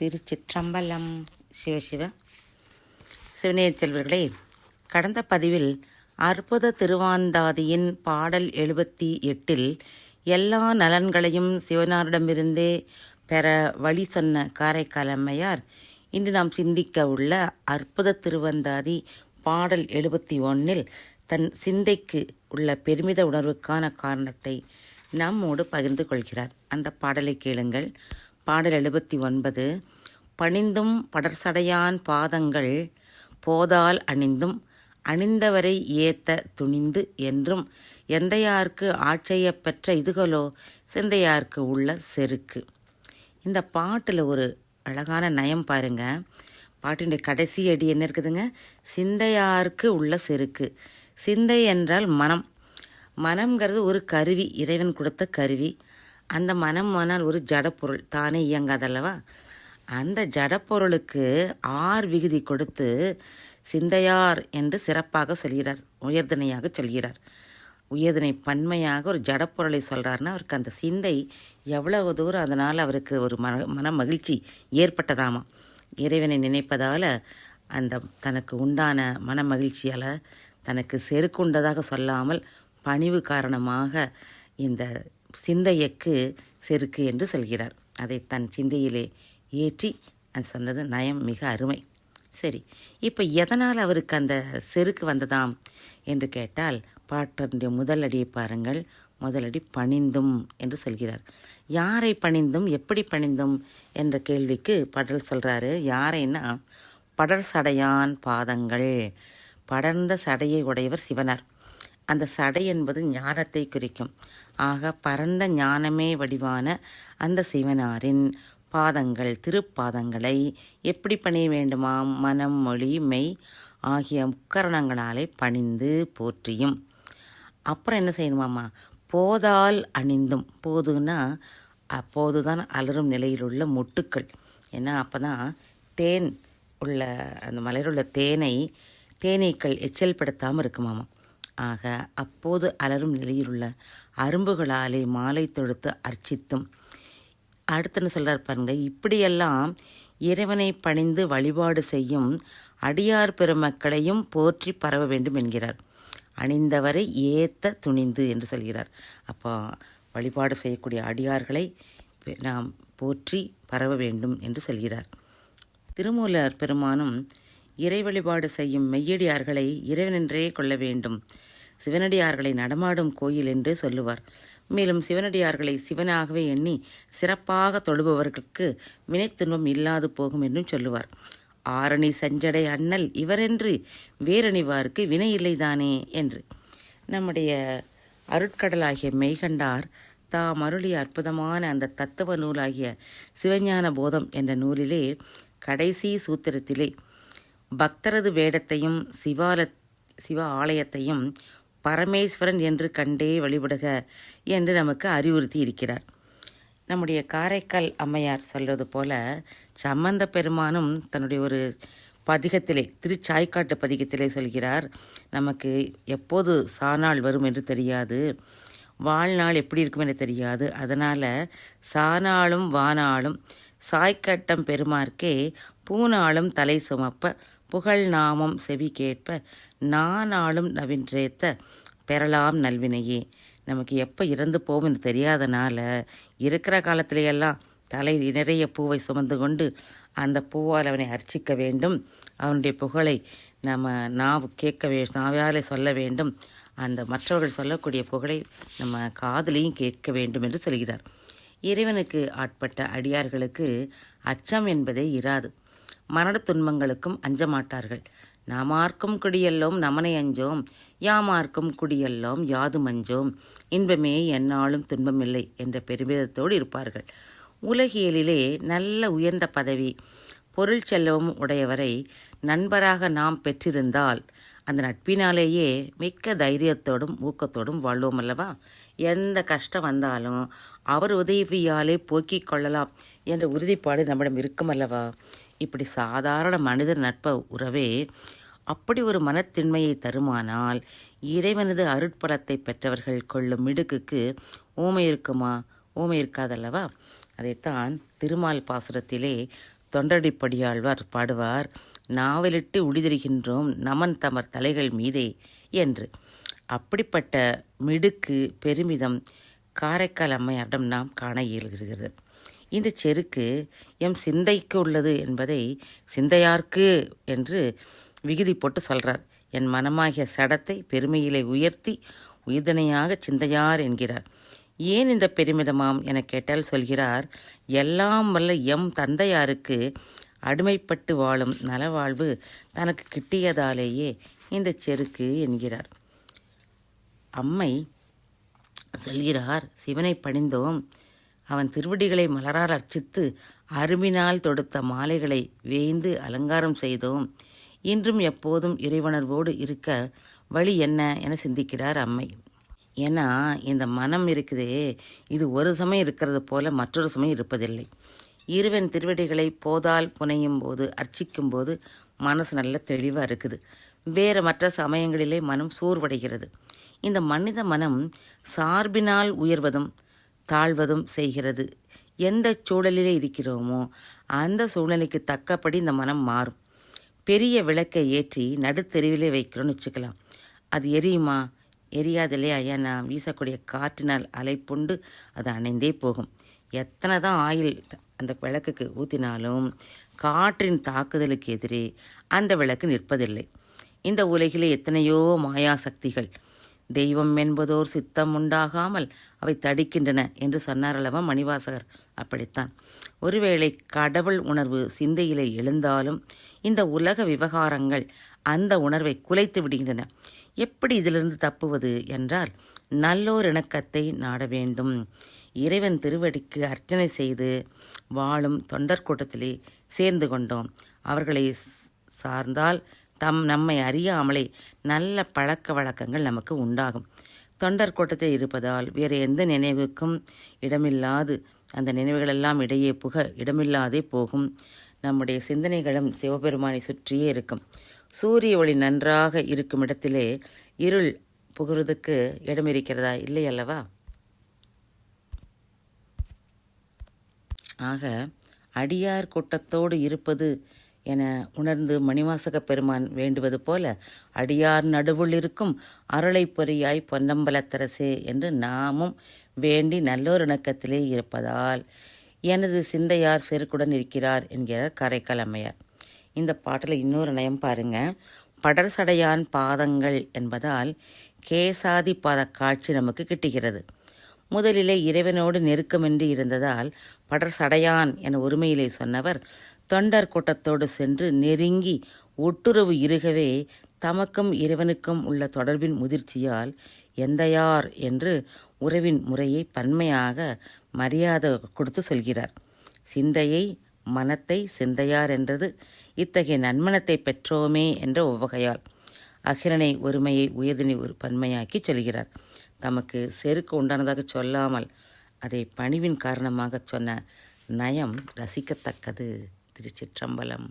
திருச்சிற்றம்பலம் சிவசிவ சிவநேய செல்வர்களே கடந்த பதிவில் அற்புத திருவாந்தாதியின் பாடல் எழுபத்தி எட்டில் எல்லா நலன்களையும் சிவனாரிடமிருந்தே பெற வழி சொன்ன காரைக்காலம்மையார் இன்று நாம் சிந்திக்க உள்ள அற்புத திருவந்தாதி பாடல் எழுபத்தி ஒன்றில் தன் சிந்தைக்கு உள்ள பெருமித உணர்வுக்கான காரணத்தை நம்மோடு பகிர்ந்து கொள்கிறார். அந்த பாடலை கேளுங்கள். பாடல் எழுபத்தி ஒன்பது பணிந்தும் படர்சடையான் பாதங்கள் போதால் அணிந்தும் அணிந்தவரை ஏத்த துணிந்து என்றும் எந்தையார்க்கு ஆட்செய்யப்பெற்ற இதுகளோ சிந்தையார்க்கு உள்ள செருக்கு. இந்த பாட்டில் ஒரு அழகான நயம் பாருங்க. பாட்டினுடைய கடைசி அடி என்ன இருக்குதுங்க? சிந்தையார்க்கு உள்ள செருக்கு. சிந்தை என்றால் மனம். மனம்ங்கிறது ஒரு கருவி இறைவன் கொடுத்த கருவி. அந்த மனம் ஒரு ஜடப்பொருள். தானே இயங்காதல்லவா? அந்த ஜடப்பொருளுக்கு ஆர் விகுதி கொடுத்து சிந்தையார் என்று சிறப்பாக சொல்கிறார் உயர்தனையாக சொல்கிறார். உயர்தனை பன்மையாக ஒரு ஜடப்பொருளை சொல்கிறாருன்னா அவருக்கு அந்த சிந்தை எவ்வளவு தூரம் அதனால் அவருக்கு ஒரு மன மன மகிழ்ச்சி ஏற்பட்டதாமா? இறைவனை நினைப்பதால் அந்த தனக்கு உண்டான மன மகிழ்ச்சியால் தனக்கு செருக்குண்டதாக சொல்லாமல் பணிவு காரணமாக இந்த சிந்தையக்கு செருக்கு என்று சொல்கிறார். அதை தன் சிந்தையிலே ஏற்றி அது சொன்னது நயம் மிக அருமை. சரி இப்போ எதனால் அவருக்கு அந்த செருக்கு வந்ததாம் என்று கேட்டால் பாட்டனுடைய முதல் அடியை பாருங்கள் முதலடி பணிந்தும் என்று சொல்கிறார். யாரை பணிந்தும் எப்படி பணிந்தும் என்ற கேள்விக்கு படல் சொல்கிறாரு யாரைன்னா படர் சடையான் பாதங்கள் படர்ந்த சடையை உடையவர் சிவனார். அந்த சடை என்பது ஞானத்தை குறிக்கும். ஆக பரந்த ஞானமே வடிவான அந்த சிவனாரின் பாதங்கள் திருப்பாதங்களை எப்படி பணிய வேண்டுமாம் மனம் மொழி மெய் ஆகிய முக்கரணங்களாலே பணிந்து போற்றியும். அப்புறம் என்ன செய்யணுமாம்மா? போதால் அணிந்தும். போதுன்னா அப்போதுதான் அலரும் நிலையில் உள்ள மொட்டுக்கள். ஏன்னா அப்போ தான் தேன் உள்ள அந்த மலையில் உள்ள தேனை தேனீக்கள் எச்சல் படுத்தாமல் இருக்குமாமா ஆக அப்போது அலரும் நிலையில் உள்ள அரும்புகளாலே மாலை தொடுத்து அர்ச்சித்தும். அடுத்துன்னு சொல்கிறார் பாருங்க இப்படியெல்லாம் இறைவனை பணிந்து வழிபாடு செய்யும் அடியார் பெருமக்களையும் போற்றி பரவ வேண்டும் என்கிறார். அணிந்தவரை ஏத்த துணிந்து என்று சொல்கிறார். அப்போ வழிபாடு செய்யக்கூடிய அடியார்களை நாம் போற்றி பரவ வேண்டும் என்று சொல்கிறார். திருமூலர் பெருமானும் இறை வழிபாடு செய்யும் மெய்யடியார்களை இறைவனென்றே கொள்ள வேண்டும். சிவனடியார்களை நடமாடும் கோயில் என்றே சொல்லுவார். மேலும் சிவனடியார்களை சிவனாகவே எண்ணி சிறப்பாக தொழுபவர்களுக்கு வினைத்துன்பம் இல்லாது போகும் என்றும் சொல்லுவார். ஆரணி சஞ்சடை அண்ணல் இவரென்று வேறணிவாருக்கு வினை இல்லைதானே என்று. நம்முடைய அருட்கடலாகிய மெய்கண்டார் தாம் அருளிய அற்புதமான அந்த தத்துவ நூலாகிய சிவஞான போதம் என்ற நூலிலே கடைசி சூத்திரத்திலே பக்தரது வேடத்தையும் சிவால சிவ ஆலயத்தையும் பரமேஸ்வரன் என்று கண்டே வழிபடுக என்று நமக்கு அறிவுறுத்தி இருக்கிறார். நம்முடைய காரைக்கால் அம்மையார் சொல்வது போல சம்பந்த பெருமானும் தன்னுடைய ஒரு பதிகத்திலே திருச்சாய்க்காட்டு பதிகத்திலே சொல்கிறார் நமக்கு எப்போது சாநாள் வரும் என்று தெரியாது வாழ்நாள் எப்படி இருக்கும் என்று தெரியாது. அதனால் சாநாளும் வானாளும் சாய்க்கட்டம் பெருமார்க்கே பூநாளும் தலை சுமப்ப புகழ் நாமம் செவி கேட்ப நானாலும் நவின்றேத்த பெறலாம் நல்வினையே. நமக்கு எப்போ இறந்து போகும்னு தெரியாதனால இருக்கிற காலத்திலேயெல்லாம் தலை நிறைய பூவை சுமந்து கொண்டு அந்த பூவால் அவனை அர்ச்சிக்க வேண்டும். அவனுடைய புகழை நம்ம நாவு கேட்க வே நாவாலே சொல்ல வேண்டும். அந்த மற்றவர்கள் சொல்லக்கூடிய புகழை நம்ம காதலையும் கேட்க வேண்டும் என்று சொல்கிறார். இறைவனுக்கு ஆட்பட்ட அடியார்களுக்கு அச்சம் என்பதே இராது. மரண துன்பங்களுக்கும் அஞ்ச மாட்டார்கள். நாமார்க்கும் குடியெல்லோம் நமனை அஞ்சோம். யாமார்க்கும் குடியெல்லோம் யாதும் மஞ்சோம் இன்பமே என்னாலும் துன்பமில்லை என்ற பெருமிதத்தோடு இருப்பார்கள். உலகியலிலே நல்ல உயர்ந்த பதவி பொருள் செல்வம் உடையவரை நண்பராக நாம் பெற்றிருந்தால் அந்த நட்பினாலேயே மிக்க தைரியத்தோடும் ஊக்கத்தோடும் வாழ்வோம் அல்லவா? எந்த கஷ்டம் வந்தாலும் அவர் உதவியாலே போக்கிக் கொள்ளலாம் என்ற உறுதிப்பாடு நம்மிடம் இருக்கும் அல்லவா? இப்படி சாதாரண மனித நட்ப உறவே அப்படி ஒரு மனத்தின்மையை தருமானால் இறைவனது அருட்பலத்தை பெற்றவர்கள் கொள்ளும் மிடுக்குக்கு ஊமை இருக்குமா? ஊமை இருக்காதல்லவா? அதைத்தான் திருமால் பாசுரத்திலே தொண்டடிப்படியாழ்வார் பாடுவார். நாவலிட்டு உளிதிருகின்றோம் நமன் தமர் தலைகள் மீதே என்று. அப்படிப்பட்ட மிடுக்கு பெருமிதம் காரைக்கால் அம்மையாரிடம் நாம் காண இயல்கிறது. இந்த செருக்கு எம் சிந்தைக்கு உள்ளது என்பதை சிந்தையார்க்கு என்று விகுதி போட்டு சொல்கிறார் என் மனமாகிய சடத்தை பெருமையிலே உயர்த்தி உயிர்தனையாக சிந்தையார் என்கிறார். ஏன் இந்த பெருமிதமாம்? என கேட்டால் சொல்கிறார். எல்லாம் வல்ல எம் தந்தையாருக்கு அடிமைப்பட்டு வாழும் நலவாழ்வு தனக்கு கிட்டியதாலேயே இந்த செருக்கு என்கிறார். அம்மை சொல்கிறார் சிவனை பணிந்தோம். அவன் திருவடிகளை மலரால் அர்ச்சித்து அருமினால் தொடுத்த மாலைகளை வேய்ந்து அலங்காரம் செய்தோம். இன்றும் எப்போதும் இறைவனர்வோடு இருக்க வழி என்ன என சிந்திக்கிறார் அம்மை. ஏன்னா இந்த மனம் இருக்குதே இது ஒரு சமயம் இருக்கிறது போல மற்றொரு சமயம் இருப்பதில்லை. இருவன் திருவடிகளை போதால் புனையும் போது அர்ச்சிக்கும் போது மனசு நல்ல தெளிவாக இருக்குது. வேறு மற்ற சமயங்களிலே மனம் சோர்வடைகிறது. இந்த மனித மனம் சார்பினால் உயர்வதும் தாழ்வதும் செய்கிறது. எந்த சூழலிலே இருக்கிறோமோ அந்த சூழ்நிலைக்கு தக்கபடி இந்த மனம் மாறும். பெரிய விளக்கை ஏற்றி நடுத்தெருவிலே வைக்கிறோன்னு வச்சுக்கலாம். அது எரியுமா? எரியாது இல்லையா ஏன்னா வீசக்கூடிய காற்றினால் அலைப்புண்டு அது அணைந்தே போகும். எத்தனை தான் ஆயில் அந்த விளக்குக்கு ஊற்றினாலும் காற்றின் தாக்குதலுக்கு எதிரே அந்த விளக்கு நிற்பதில்லை. இந்த உலகிலே எத்தனையோ மாயா சக்திகள் தெய்வம் என்பதோர் சித்தம் உண்டாகாமல் அவை தடுக்கின்றன என்று சொன்னார் அல்லவா மணிவாசகர். அப்படித்தான். ஒருவேளை கடவுள் உணர்வு சிந்தையிலே எழுந்தாலும் இந்த உலக விவகாரங்கள் அந்த உணர்வை குலைத்து விடுகின்றன. எப்படி இதிலிருந்து தப்புவது என்றால் நல்லோர் இணக்கத்தை நாட வேண்டும். இறைவன் திருவடிக்கு அர்ச்சனை செய்து வாழும் தொண்டர் கூட்டத்திலே சேர்ந்து கொண்டோம். அவர்களை சார்ந்தால் தம் நம்மை அறியாமலே நல்ல பழக்க வழக்கங்கள் நமக்கு உண்டாகும். தொண்டர் கோட்டத்தில் இருப்பதால் வேறு எந்த நினைவுக்கும் இடமில்லாது அந்த நினைவுகளெல்லாம் இடையே புக இடமில்லாதே போகும். நம்முடைய சிந்தனைகளும் சிவபெருமானை சுற்றியே இருக்கும். சூரிய ஒளி நன்றாக இருக்கும் இடத்திலே இருள் புகுறதுக்கு இடம் இருக்கிறதா இல்லை அல்லவா? ஆக அடியார் கூட்டத்தோடு இருப்பது என உணர்ந்து மணிவாசக பெருமான் வேண்டுவது போல அடியார் நடுவுள் இருக்கும் அருளை பொறியாய் பொன்னம்பலத்தரசே என்று நாமும் வேண்டி நல்லோரிணக்கத்திலே இருப்பதால் எனது சிந்தையார் செருக்குடன் இருக்கிறார் என்கிறார் காரைக்கால் அம்மையார் இந்த பாட்டில் இன்னொரு நயம் பாருங்க. படர் சடையான் பாதங்கள் என்பதால் கேசாதி பாத காட்சி நமக்கு கிட்டுகிறது. முதலிலே இறைவனோடு நெருக்கமின்றி இருந்ததால் படர் சடையான் என உரிமையிலே சொன்னவர் தொண்டர் கூட்டத்தோடு சென்று நெருங்கி ஒட்டுறவு இருகவே தமக்கும் இறைவனுக்கும் உள்ள தொடர்பின் முதிர்ச்சியால் எந்தையார்? என்று உறவின் முறையை பன்மையாக மரியாதை கொடுத்து சொல்கிறார். சிந்தையை மனத்தை சிந்தையார் என்றது இத்தகைய நன்மனத்தை பெற்றோமே என்ற உவகையால் அகிரனை ஒருமையை உயர்தினை ஒரு பன்மையாக்கி சொல்கிறார். தமக்கு செருக்கு உண்டானதாக சொல்லாமல் அதை பணிவின் காரணமாக சொன்ன நயம் ரசிக்கத்தக்கது. திருச்சிற்றம்பலம்.